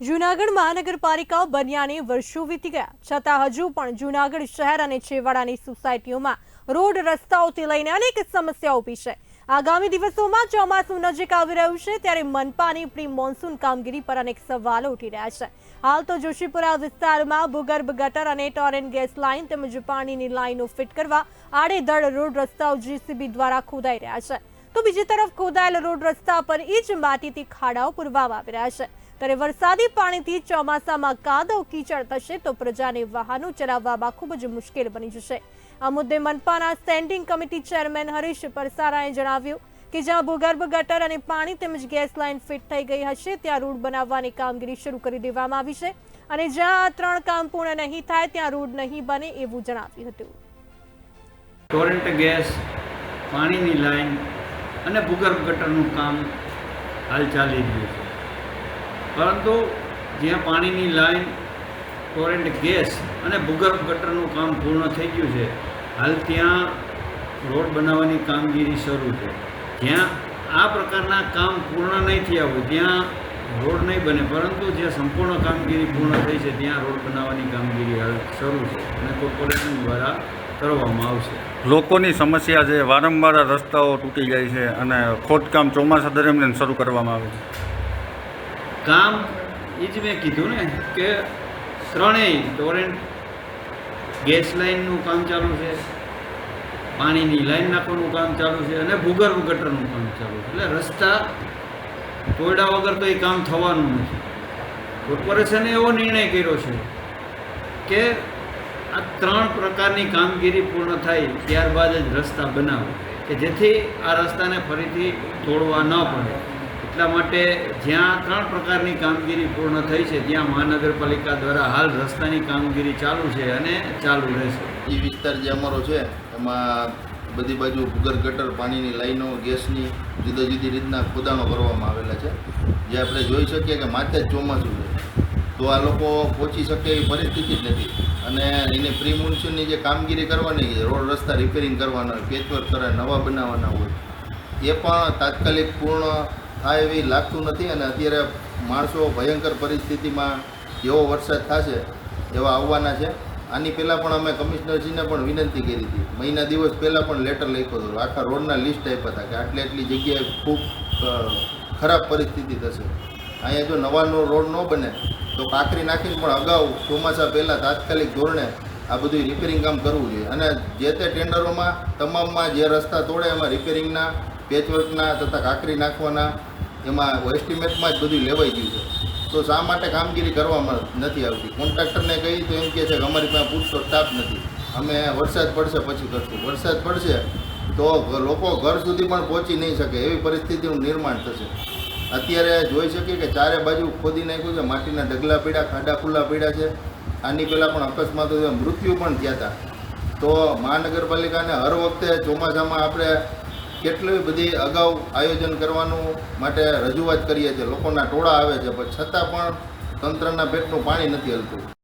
જૂનાગઢ મહાનગરપાલિકા બન્યાને વર્ષો વીતી ગયા. છતાં હજુ પણ જૂનાગઢ શહેર અને છેવાડાની સોસાયટીઓમાં રોડ રસ્તાઓથી લઈને અનેક સમસ્યા ઊભી છે. આગામી દિવસોમાં ચોમાસું નજીક આવી રહ્યું છે ત્યારે મનપાની પ્રી મોન્સૂન કામગીરી પર અનેક સવાલો ઉઠી રહ્યા છે. હાલ તો જોશીપુરા વિસ્તારમાં ભૂગર્ભ ગટર અને ટોરેન ગેસ લાઇન તેમજ પાણીની લાઇનો ફિટ કરવા આડેધડ રોડ રસ્તાઓ જીસીબી દ્વારા ખોદાઈ રહ્યા છે. તો બીજી તરફ ખોદાયેલ રોડ રસ્તા પર એ જ માટીથી ખાડાઓ પૂરવામાં આવી રહ્યા છે. ત્યારે વરસાદી પાણીથી ચોમાસામાં કાદવ કીચડ થશે તો પ્રજાને વાહનો ચલાવવામાં ખૂબ જ મુશ્કેલ બની જશે. આ મુદ્દે મનપાના સ્ટેન્ડિંગ કમિટી ચેરમેન હરીશ પરસારાએ જણાવ્યું કે જ્યાં ભૂગર્ભ ગટર અને પાણી તેમજ ગેસ લાઇન ફિટ થઈ ગઈ હશે, ત્યાં રોડ બનાવવાની કામગીરી શરૂ કરી દેવામાં આવી છે અને જ્યાં આ ત્રણ કામ પૂર્ણ નહીં થાય, ત્યાં રોડ નહીં બને એવું જણાવ્યું હતું. ટોરેન્ટ ગેસ પાણીની લાઇન અને ભૂગર્ભ ગટરનું કામ હાલ ચાલી રહ્યું છે. પરંતુ જ્યાં પાણીની લાઈન ટોરેન્ટ ગેસ અને ભૂગર્ભ ગટરનું કામ પૂર્ણ થઈ ગયું છે, હાલ ત્યાં રોડ બનાવવાની કામગીરી શરૂ છે. જ્યાં આ પ્રકારના કામ પૂર્ણ નહીં થયા હોય, ત્યાં રોડ નહીં બને, પરંતુ જ્યાં સંપૂર્ણ કામગીરી પૂર્ણ થઈ છે, ત્યાં રોડ બનાવવાની કામગીરી હાલ શરૂ છે અને કોર્પોરેશન દ્વારા કરવામાં આવશે. લોકોની સમસ્યા છે, વારંવાર રસ્તાઓ તૂટી જાય છે અને ખોદકામ ચોમાસા દરમિયાન શરૂ કરવામાં આવે છે. કામ એ જ મેં કીધું ને કે ત્રણેય ટોરેન્ટ ગેસ લાઇનનું કામ ચાલુ છે, પાણીની લાઈન નાખવાનું કામ ચાલુ છે અને ભૂગર્ભ ગટરનું કામ ચાલુ છે. એટલે રસ્તા તોડ્યા વગર તો એ કામ થવાનું નથી. કોર્પોરેશને એવો નિર્ણય કર્યો છે કે આ ત્રણ પ્રકારની કામગીરી પૂર્ણ થાય ત્યારબાદ જ રસ્તા બનાવો, કે જેથી આ રસ્તાને ફરીથી તોડવા ન પડે. એટલા માટે જ્યાં ત્રણ પ્રકારની કામગીરી પૂર્ણ થઈ છે, ત્યાં મહાનગરપાલિકા દ્વારા હાલ રસ્તાની કામગીરી ચાલુ છે અને ચાલુ રહેશે. એ વિસ્તાર જે અમારો છે, એમાં બધી બાજુ ભૂગર ગટર, પાણીની લાઈનો, ગેસની જુદા જુદી રીતના ખોદાણો કરવામાં આવેલા છે. જે આપણે જોઈ શકીએ કે માથે જ ચોમાસું છે. તો આ લોકો પહોંચી શકે એવી પરિસ્થિતિ જ નથી. અને એને પ્રી જે કામગીરી કરવાની છે, રોડ રસ્તા રિપેરિંગ કરવાના હોય પેચવર્ક કરે નવા બનાવવાના હોય, એ પણ તાત્કાલિક પૂર્ણ થાય એવી લાગતું નથી અને અત્યારે માણસો ભયંકર પરિસ્થિતિમાં જેવો વરસાદ થશે, એવા આવવાના છે. આની પહેલાં પણ અમે કમિશનરજીને પણ વિનંતી કરી હતી. મહિના દિવસ પહેલાં પણ લેટર લખ્યો હતો આખા રોડના લિસ્ટ આપ્યા હતા કે આટલી આટલી જગ્યાએ ખૂબ ખરાબ પરિસ્થિતિ થશે. અહીંયા જો નવાનો રોડ ન બને, તો કાંકરી નાખીને પણ અગાઉ ચોમાસા પહેલાં તાત્કાલિક ધોરણે આ બધું રિપેરિંગ કામ કરવું જોઈએ. અને જે તે ટેન્ડરોમાં તમામમાં જે રસ્તા તોડે એમાં રિપેરિંગના પેચવર્કના તથા કાંકરી નાખવાના એમાં એસ્ટિમેટમાં જ બધું લેવાઈ ગયું છે. તો શા માટે કામગીરી કરવામાં નથી આવતી? કોન્ટ્રાક્ટરને કહી તો એમ કહે છે કે અમારી પાસે પૂરતો સ્ટાફ નથી. અમે વરસાદ પડશે પછી કરશું. વરસાદ પડશે તો લોકો ઘર સુધી પણ પહોંચી નહીં શકે. એવી પરિસ્થિતિનું નિર્માણ થશે. અત્યારે જોઈ શકીએ કે ચારે બાજુ ખોદી નાખ્યું છે. માટીના ઢગલા પીડા, ખાડા ખુલ્લા પીડા છે. આની પહેલાં પણ અકસ્માતો મૃત્યુ પણ થયા હતા. તો મહાનગરપાલિકાને હર વખતે ચોમાસામાં આપણે કેટલી બધી અગાઉ આયોજન કરવાનું માટે રજૂઆત કરીએ છીએ. લોકોના ટોળા આવે છે, પણ છતાં પણ તંત્રના પેટનું પાણી નથી હલતું.